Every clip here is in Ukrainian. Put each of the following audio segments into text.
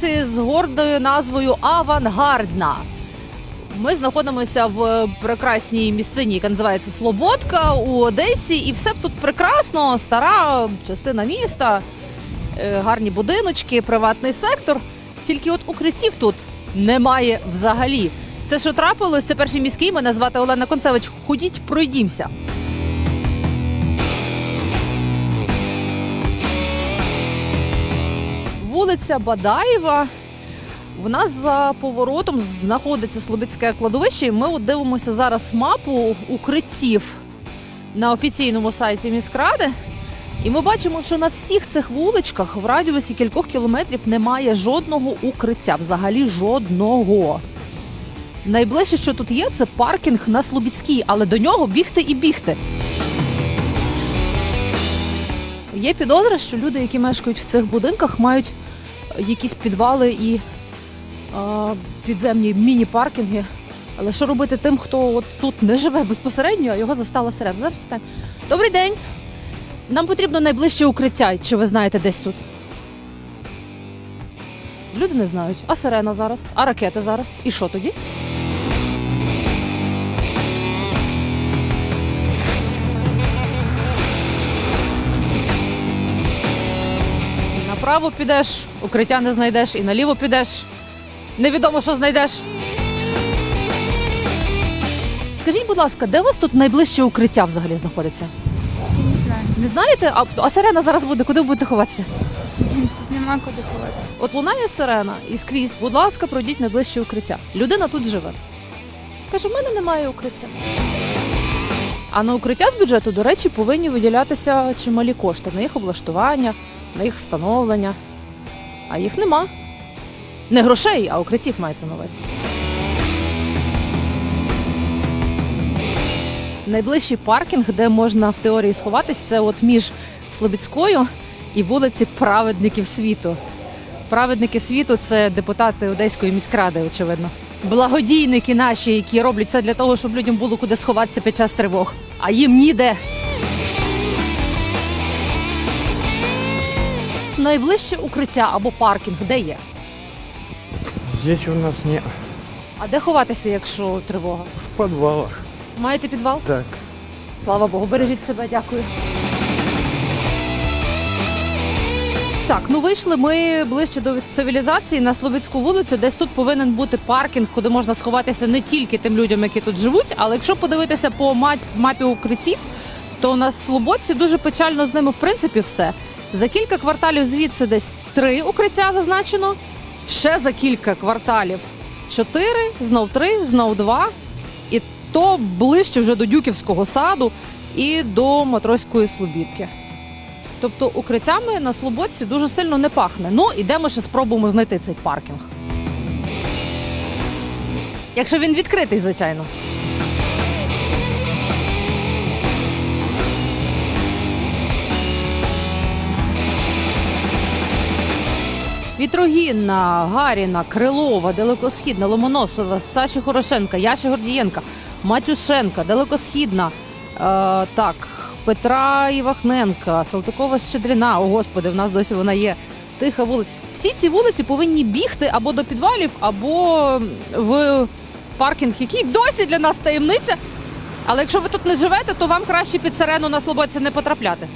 вулиці з гордою назвою Авангардна. Ми знаходимося в прекрасній місцині, яка називається Слободка у Одесі, і все тут прекрасно, стара частина міста, е, гарні будиночки, приватний сектор. Тільки от укриттів тут немає взагалі. Це що трапилось? Це перший міський. Мене звати Олена Концевич. Ходіть, пройдімося. Вулиця Бадаєва. В нас за поворотом знаходиться Слобідське кладовище. і Ми от дивимося зараз мапу укриттів на офіційному сайті міськради. І ми бачимо, що на всіх цих вуличках в радіусі кількох кілометрів немає жодного укриття, взагалі жодного. Найближче, що тут є, це паркінг на Слобідській, але до нього бігти і бігти. Є підозра, що люди, які мешкають в цих будинках, мають якісь підвали і е, підземні міні-паркінги. Але що робити тим, хто от тут не живе безпосередньо, а його застала сирена? Зараз питаємо. Добрий день. Нам потрібно найближче укриття. Чи ви знаєте десь тут? Люди не знають. А сирена зараз, а ракети зараз. І що тоді? Направо підеш, укриття не знайдеш, і наліво підеш. Невідомо, що знайдеш. Скажіть, будь ласка, де у вас тут найближче укриття взагалі знаходиться? Не знаю. Не знаєте? А, а сирена зараз буде, куди ви будете ховатися? Тут нема куди ховатися. От лунає сирена і скрізь, будь ласка, пройдіть найближче укриття. Людина тут живе. Каже, в мене немає укриття. А на укриття з бюджету, до речі, повинні виділятися чималі кошти на їх облаштування, на їх встановлення. А їх нема. Не грошей, а укриттів мається на увазі. Найближчий паркінг, де можна в теорії сховатись, це от між Слобідською і вулиці Праведників світу. Праведники світу це депутати Одеської міськради, очевидно. Благодійники наші, які роблять це для того, щоб людям було куди сховатися під час тривог, а їм ніде. Найближче укриття або паркінг, де є? Здесь у нас не А де ховатися, якщо тривога? в подвалах. Маєте підвал? Так. Слава Богу, бережіть себе, дякую. Так, ну вийшли ми ближче до цивілізації на Слобідську вулицю. Десь тут повинен бути паркінг, куди можна сховатися не тільки тим людям, які тут живуть. Але якщо подивитися по мать- мапі укриттів, то у нас в Слободці дуже печально з ними в принципі все. За кілька кварталів звідси десь три укриття зазначено. Ще за кілька кварталів чотири, знов три, знов два. І то ближче вже до Дюківського саду і до Матроської Слобідки. Тобто укриттями на Слободці дуже сильно не пахне. Ну, ідемо ще спробуємо знайти цей паркінг. Якщо він відкритий, звичайно. Вітрогінна, Гаріна, Крилова, Далекосхідна, Ломоносова, Саші Хорошенка, Яші Гордієнка, Матюшенка, Далекосхідна, е, так, Петра Івахненка, Салтикова Щедрина. О, господи, в нас досі вона є. Тиха вулиця. Всі ці вулиці повинні бігти або до підвалів, або в паркінг, який досі для нас таємниця. Але якщо ви тут не живете, то вам краще під сирену на Слободці не потрапляти.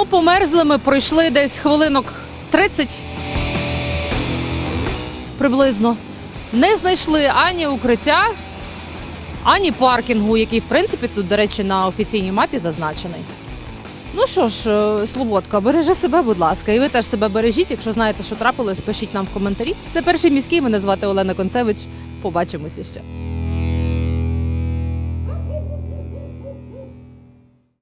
Ну, померзли ми, пройшли десь хвилинок 30 приблизно. Не знайшли ані укриття, ані паркінгу, який, в принципі, тут, до речі, на офіційній мапі зазначений. Ну що ж, е, Слободка, бережи себе, будь ласка, і ви теж себе бережіть. Якщо знаєте, що трапилось, пишіть нам в коментарі. Це перший міський. Мене звати Олена Концевич. Побачимося ще.